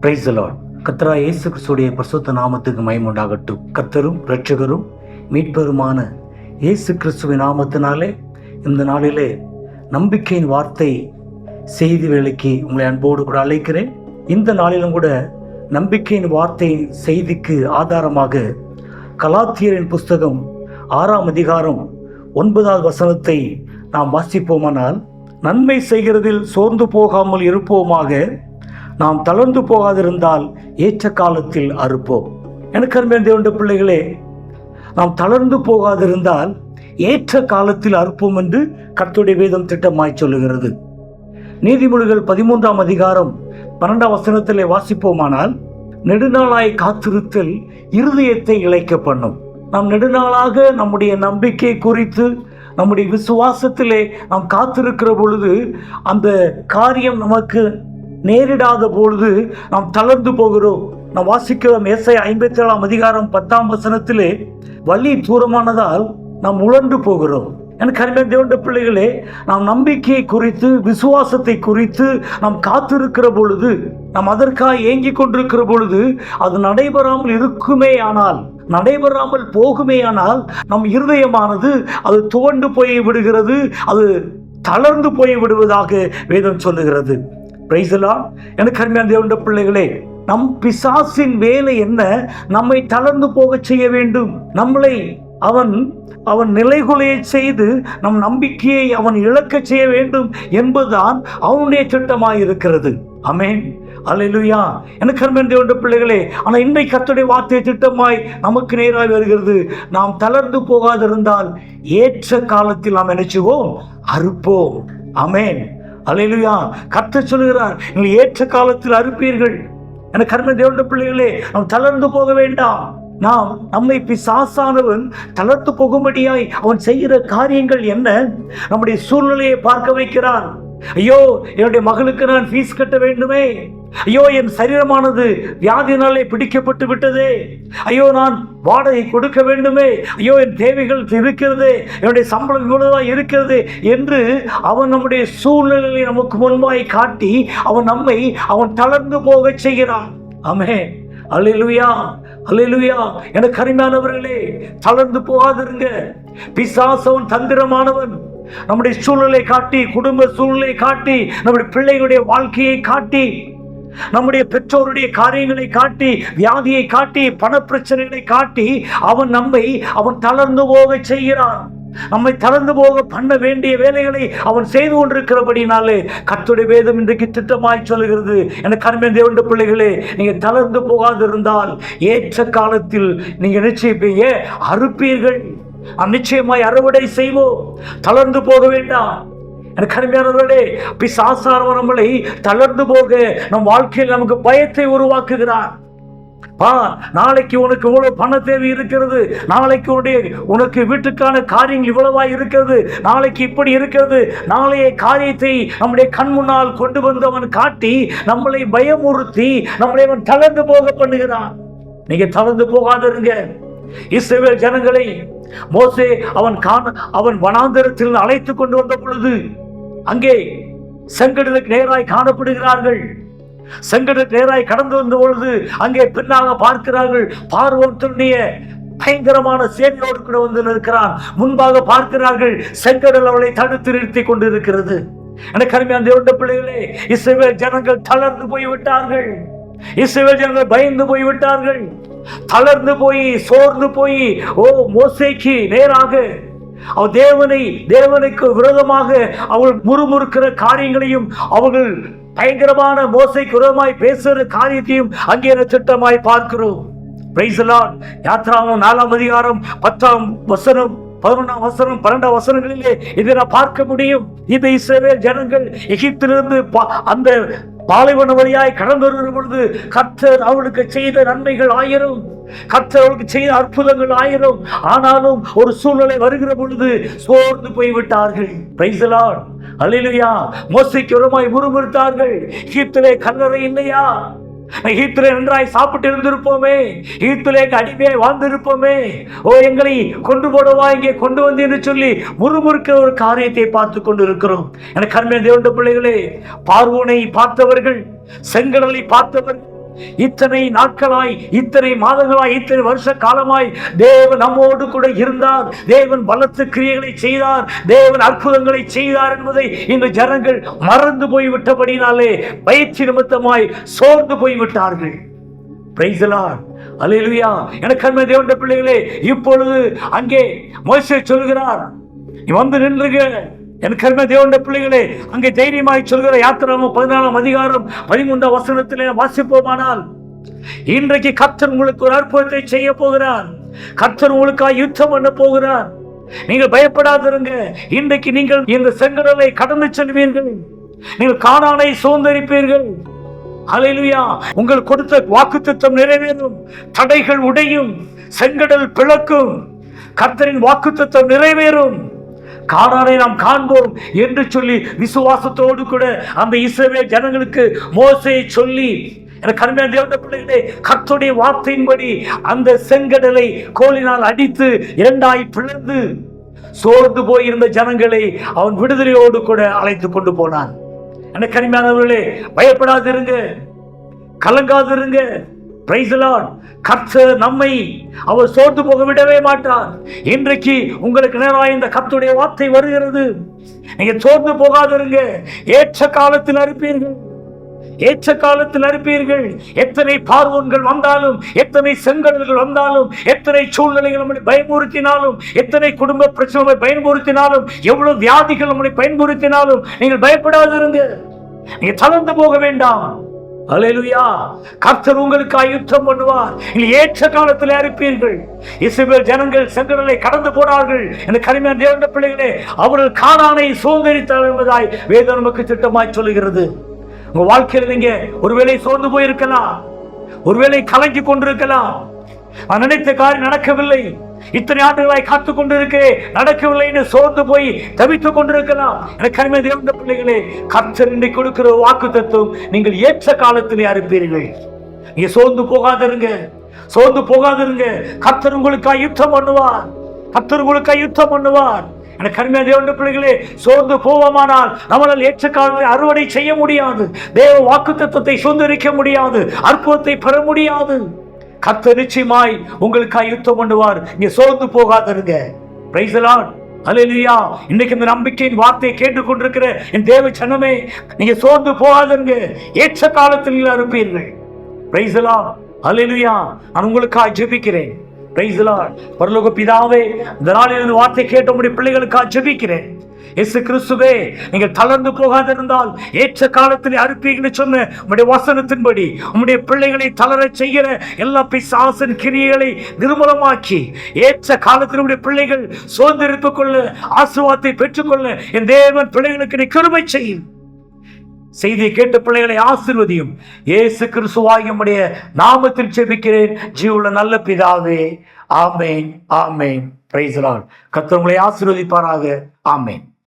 Price Lord கத்ரா இயேசு கிறிஸ்துடைய பிரசுத்த நாமத்துக்கு மயமுண்டாகட்டும் கர்த்தரும் ரட்சகரும் மீட்பெருமான இயேசு கிறிஸ்துவின் நாமத்தினாலே இந்த நாளிலே நம்பிக்கையின் வார்த்தை செய்தி வேலைக்கு உங்களை அன்போடு கூட அழைக்கிறேன். இந்த நாளிலும் கூட நம்பிக்கையின் வார்த்தை செய்திக்கு ஆதாரமாக கலாத்தியரின் புஸ்தகம் ஆறாம் அதிகாரம் ஒன்பதாவது வசனத்தை நாம் வாசிப்போமானால் நன்மை செய்கிறதில் சோர்ந்து போகாமல் இருப்போமாக நாம் தளர்ந்து போகாதிருந்தால் ஏற்ற காலத்தில் அறுப்போம். எனக்கு அருமையான தேவண்ட பிள்ளைகளே நாம் தளர்ந்து போகாதிருந்தால் ஏற்ற காலத்தில் அறுப்போம் என்று கர்த்துடைய வேதம் திட்டமாய் சொல்லுகிறது. நீதிமொழிகள் பதிமூன்றாம் அதிகாரம் பன்னெண்டாம் வசனத்திலே வாசிப்போமானால் நெடுநாளாய் காத்திருத்தல் இருதயத்தை இழைக்க பண்ணும் நாம் நெடுநாளாக நம்முடைய நம்பிக்கை குறித்து நம்முடைய விசுவாசத்திலே நாம் காத்திருக்கிற பொழுது அந்த காரியம் நமக்கு நேரிடாத பொழுது நாம் தளர்ந்து போகிறோம். நாம் வாசிக்கிறோம் எஸ்ஐ ஐம்பத்தி ஏழாம் அதிகாரம் பத்தாம் வசனத்திலே வழி தூரமானதால் நாம் உழன்று போகிறோம். எனக்கு அருமையான தேவண்ட பிள்ளைகளே நாம் நம்பிக்கையை குறித்து விசுவாசத்தை குறித்து நாம் காத்திருக்கிற பொழுது நாம் அதற்காக ஏங்கிக் கொண்டிருக்கிற பொழுது அது நடைபெறாமல் இருக்குமே ஆனால் நடைபெறாமல் போகுமேயானால் நம் இருதயமானது அது துவண்டு போய் விடுகிறது அது தளர்ந்து போய் விடுவதாக வேதம் சொல்லுகிறது. பிரைசலாம் எனக்கு அருமையான தேவண்ட பிள்ளைகளே நம் பிசாசின் வேலை என்ன? நம்மை தளர்ந்து போகச் செய்ய வேண்டும். நம்மளை அவன் அவன் நிலைகுலைய செய்து நம் நம்பிக்கையை அவன் இழக்கச் செய்ய வேண்டும் என்பதுதான் அவனுடைய திட்டமாய் இருக்கிறது அமேன் அல்லேலூயா எனக்கு அருமையான தேவண்ட பிள்ளைகளே ஆனால் இன்றைக்கு கத்துடைய வார்த்தை திட்டமாய் நமக்கு நேராக வருகிறது. நாம் தளர்ந்து போகாதிருந்தால் ஏற்ற காலத்தில் நாம் நினைச்சுவோம் அறுப்போம். அமேன் அலையிலுயா கத்த சொல்லுகிறார் நீங்கள் ஏற்ற காலத்தில் அறுப்பீர்கள். என கர்ம தேவண்ட பிள்ளைகளே நாம் தளர்ந்து போக வேண்டாம். நாம் நம்மை பிசாசானவன் தளர்த்து போகும்படியாய் அவன் செய்கிற காரியங்கள் என்ன? நம்முடைய சூழ்நிலையை பார்க்க வைக்கிறான் ஐயோ என்னுடைய மகளுக்கு நான் ஃபீஸ் கட்ட வேண்டுமே. ஐயோ என் சரீரமானது வியாதினாலே பிடிக்கப்பட்டு விட்டதே. ஐயோ நான் வாடகை கொடுக்க வேண்டுமே. ஐயோ என் தேவைகள் இருக்கிறது. என்னுடைய சம்பளம் இவ்வளவுதான் இருக்கிறது என்று அவன் நம்முடைய சூழ்நிலையை நமக்கு முன்பாய் காட்டி அவன் நம்மை அவன் தளர்ந்து போகச் செய்கிறான். ஆமே அல்லேலூயா அல்லேலூயா. எனக்கு அருமையானவர்களே தளர்ந்து போகாதிருங்க. பிசாசவன் தந்திரமானவன். நம்முடைய சூழலை காட்டி குடும்ப சூழ்நிலை காட்டி நம்முடைய பிள்ளைகளுடைய வாழ்க்கையை காட்டி நம்முடைய பெற்றோருடைய காரியங்களை காட்டி வியாதியை காட்டி பணப்பிரச்சனைகளை காட்டி அவன் நம்மை அவன் தளர்ந்து போக செய்கிறான். நம்மை தளர்ந்து போக பண்ண வேண்டிய வேலைகளை அவன் செய்து கொண்டிருக்கிறபடினாலே கத்துடைய வேதம் இன்றைக்கு திட்டமாய் சொல்லுகிறது. எனக்கு அருமையான தேவண்ட பிள்ளைகளே நீங்க தளர்ந்து போகாதிருந்தால் ஏற்ற காலத்தில் நீங்க நிச்சயிப்பீங்க அறுப்பீர்கள். நிச்சயமாய் அறுவடை செய்வோம் தளர்ந்து போக வேண்டாம். எனக்கு அருமையானவர்களே பிசாசாரவன் நம்மளை தளர்ந்து போக நம் வாழ்க்கையில் நமக்கு பயத்தை உருவாக்குகிறார். பா நாளைக்கு உனக்கு இவ்வளவு பண தேவை இருக்கிறது. நாளைக்கு உன்னுடைய உனக்கு வீட்டுக்கான காரியங்கள் இவ்வளவா இருக்கிறது. நாளைக்கு இப்படி இருக்கிறது. நாளைய காரியத்தை நம்முடைய கண் முன்னால் கொண்டு வந்து அவன் காட்டி நம்மளை பயமுறுத்தி நம்மளை அவன் தளர்ந்து போக பண்ணுகிறான். நீங்க தளர்ந்து போகாதிருங்க. இஸ்ரேல் ஜனங்களை மோசே அவன் காண அவன் வனாந்தரத்தில் அழைத்து கொண்டு வந்த பொழுது அங்கே செங்கடலுக்கு நேராய் காணப்படுகிறார்கள். செங்கடலுக்கு நேராய் கடந்து வந்த பொழுது அங்கே பின்னாக பார்க்கிறார்கள். பார்வோத்தனுடைய பயங்கரமான சேனையோடு கூட வந்து நிற்கிறான். முன்பாக பார்க்கிறார்கள். செங்கடல் அவளை தடுத்து நிறுத்தி கொண்டிருக்கிறது. எனக்கு அருமையான தேவண்ட பிள்ளைகளே இஸ்ரேல் ஜனங்கள் தளர்ந்து போய்விட்டார்கள். இஸ்ரேல் ஜனங்கள் பயந்து போய்விட்டார்கள். தளர்ந்து போய் சோர்ந்து போய் ஓ மோசைக்கு நேராக. அவர் தேவனை தேவனுக்கு விரோதமாக அவள் முறுமுறுக்கிற காரியங்களையும் அவர்கள் பயங்கரமான மோசைக்கு விரோதமாய் பேசுகிற காரியத்தையும் அங்கே திட்டமாய் பார்க்கிறோம். பிரைஸ் யாத்ராவும் நாலாம் அதிகாரம் பத்தாம் வசனம் பதினொன்றாம் வசனம் பன்னெண்டாம் வசனங்களிலே இதை நான் பார்க்க முடியும். இந்த இஸ்ரேல் ஜனங்கள் எகிப்திலிருந்து பா- அந்த பாலைவன வழியாய் கடந்து வருகிற பொழுது கர்த்தர் அவளுக்கு செய்த நன்மைகள் ஆயிரும். கர்த்தர் அவளுக்கு செய்த அற்புதங்கள் ஆயிரும். ஆனாலும் ஒரு சூழ்நிலை வருகிற பொழுது சோர்ந்து போய்விட்டார்கள். பிரைஸ் லார்ட் அல்லேலூயா மோசைக்கு உரமாய் முறுமுறுத்தார்கள். கீர்த்தலே கல்லறை இல்லையா? ஈத்துலே நன்றாய் சாப்பிட்டு இருந்திருப்போமே. ஈத்துலே அடிமையாய் வாழ்ந்திருப்போமே. ஓ எங்களை கொண்டு போடவா இங்கே கொண்டு வந்து என்று சொல்லி முறுமுறுக்கிற ஒரு காரியத்தை பார்த்து கொண்டு இருக்கிறோம் எனக்கு அருமையான தேவண்ட பிள்ளைகளே பார்வோனை பார்த்தவர்கள் செங்கடலை பார்த்தவர்கள் இத்தனை நாட்களாய் இத்தனை மாதங்களாய் இத்தனை வருஷ காலமாய் தேவன் நம்மோடு கூட இருந்தார். தேவன் பலத்த கிரியைகளை செய்தார். தேவன் அற்புதங்களை செய்தார் என்பதை இந்த ஜனங்கள் மறந்து போய்விட்டபடினாலே பயிற்சி நிமித்தமாய் சோர்ந்து போய்விட்டார்கள். Praise the எனக்கு அன்மை தேவண்ட பிள்ளைகளே இப்பொழுது அங்கே மோசே சொல்கிறார் நீ வந்து நின்றுக. எனக்கு அருமை தேவண்ட பிள்ளைகளே அங்கே தைரியமாய் சொல்கிற யாத்திராம பதினாலாம் அதிகாரம் பதிமூன்றாம் வசனத்திலே வாசிப்போமானால் இன்றைக்கு கர்த்தர் உங்களுக்கு ஒரு அற்புதத்தை செய்ய போகிறார். கர்த்தர் உங்களுக்காக யுத்தம் பண்ண போகிறார். நீங்கள் பயப்படாதிருங்க. இன்றைக்கு நீங்கள் இந்த செங்கடலை கடந்து செல்வீர்கள். நீங்கள் காணானை சுதந்திரிப்பீர்கள். அலையிலுயா உங்கள் கொடுத்த வாக்குத்தத்தம் நிறைவேறும். தடைகள் உடையும். செங்கடல் பிளக்கும். கர்த்தரின் வாக்குத்தத்தம் நிறைவேறும். காணானை நாம் காண்போம் என்று சொல்லி விசுவாசத்தோடு கூட அந்த இஸ்ரவேல் ஜனங்களுக்கு மோசையை சொல்லி எனக்கு அருமையான தேவனுடைய பிள்ளைகளே கத்துடைய வார்த்தையின்படி அந்த செங்கடலை கோலினால் அடித்து இரண்டாய் பிளந்து சோர்ந்து போயிருந்த ஜனங்களை அவன் விடுதலையோடு கூட அழைத்து கொண்டு போனான். எனக்கு அருமையானவர்களே பயப்படாதிருங்க கலங்காதிருங்க. கர்த்தர் நம்மை அவர் சோர்ந்து போக விடவே மாட்டார். இன்றைக்கு உங்களுக்கு நேராக இந்த கர்த்தருடைய வார்த்தை வருகிறது. நீங்க சோர்ந்து போகாதிருங்க. ஏற்ற காலத்தில் அறுப்பீர்கள். ஏற்ற காலத்தில் அறுப்பீர்கள். எத்தனை பார்வோன்கள் வந்தாலும் எத்தனை செங்கடல்கள் வந்தாலும் எத்தனை சூழ்நிலைகள் நம்மளை பயமுறுத்தினாலும் எத்தனை குடும்ப பிரச்சனை பயன்படுத்தினாலும் எவ்வளவு வியாதிகள் நம்மளை பயன்படுத்தினாலும் நீங்கள் பயப்படாதிருங்க. நீங்க தளர்ந்து போக வேண்டாம். அல்லேலூயா கர்த்தர் உங்களுக்காக யுத்தம் பண்ணுவார். நீங்கள் ஏற்ற காலத்தில் அறுப்பீர்கள் இஸ்ரவேல் ஜனங்கள் செங்கடலை கடந்து போனார்கள். இந்த கனிமையான நேர்ந்த பிள்ளைகளே அவர்கள் காணானை சோதரித்தார் என்பதாய் வேத நமக்கு திட்டமாய் சொல்லுகிறது. உங்க வாழ்க்கையில் நீங்க ஒருவேளை சோர்ந்து போயிருக்கலாம். ஒருவேளை கலங்கி கொண்டிருக்கலாம். நான் நினைத்த காரியம் நடக்கவில்லை. இத்தனை ஆண்டுகளாய் காத்துக் கொண்டிருக்கிறேன் நடக்கவில்லை என்று சோர்ந்து போய் தவித்துக் கொண்டிருக்கலாம். எனக்கு கருமை தேவந்த பிள்ளைகளே கர்த்தர் இன்றைக்கு கொடுக்கிற வாக்கு தத்துவம் நீங்கள் ஏற்ற காலத்திலே அறுப்பீர்கள். நீங்க சோர்ந்து போகாதிருங்க சோர்ந்து போகாதிருங்க. கர்த்தர் உங்களுக்காக யுத்தம் பண்ணுவார் கர்த்தர் உங்களுக்காக யுத்தம் பண்ணுவார். எனக்கு கருமையா தேவண்ட பிள்ளைகளே சோர்ந்து போவோமானால் நம்மளால் ஏற்ற காலத்தில் அறுவடை செய்ய முடியாது. தேவ வாக்கு தத்துவத்தை சுதந்திரிக்க முடியாது அற்புதத்தை பெற முடியாது. கத்த நிச்சயமாய் உங்களுக்காக யுத்தம் பண்ணுவார் நீங்க சோர்ந்து போகாதருங்க பிரைஸ் லார்ட் இன்னைக்கு இந்த நம்பிக்கையின் வார்த்தையை கேட்டுக்கொண்டிருக்கிற என் தேவ சனமே நீங்க சோர்ந்து போகாதுங்க. ஏற்ற காலத்தில் இருப்பீர்கள். பிரைசலா அலையிலியா நான் உங்களுக்காக ஜெபிக்கிறேன். பரலோக பிதாவே இந்த நாளில் வார்த்தை கேட்ட உடைய பிள்ளைகளுக்காக ஜெபிக்கிறேன். இயேசு கிறிஸ்துவே நீங்கள் தளர்ந்து போகாதிருந்தால் ஏற்ற காலத்தில் அறுப்பீங்கன்னு சொன்ன உங்களுடைய வசனத்தின்படி உங்களுடைய பிள்ளைகளை தளர செய்கிற எல்லா பிசாசன் கிரியைகளை நிர்மூலமாக்கி ஏற்ற காலத்தில் உம்முடைய பிள்ளைகள் சுதந்திரித்துக் கொள்ள ஆசுவாத்தை பெற்றுக்கொள்ள என் தேவன் பிள்ளைகளுக்கு நீ கருமை செய்யும். செய்தியை கேட்ட பிள்ளைகளை ஆசிர்வதியும். இயேசு கிறிஸ்துவாகிய நாமத்தில் செபிக்கிறேன். ஜீவுள்ள நல்ல பிதாவே ஆமேன் ஆமேன். பிரைஸ் கத்தவங்களை ஆசிர்வதிப்பாராக ஆசீர்வதிப்பாராக. ஆமேன்.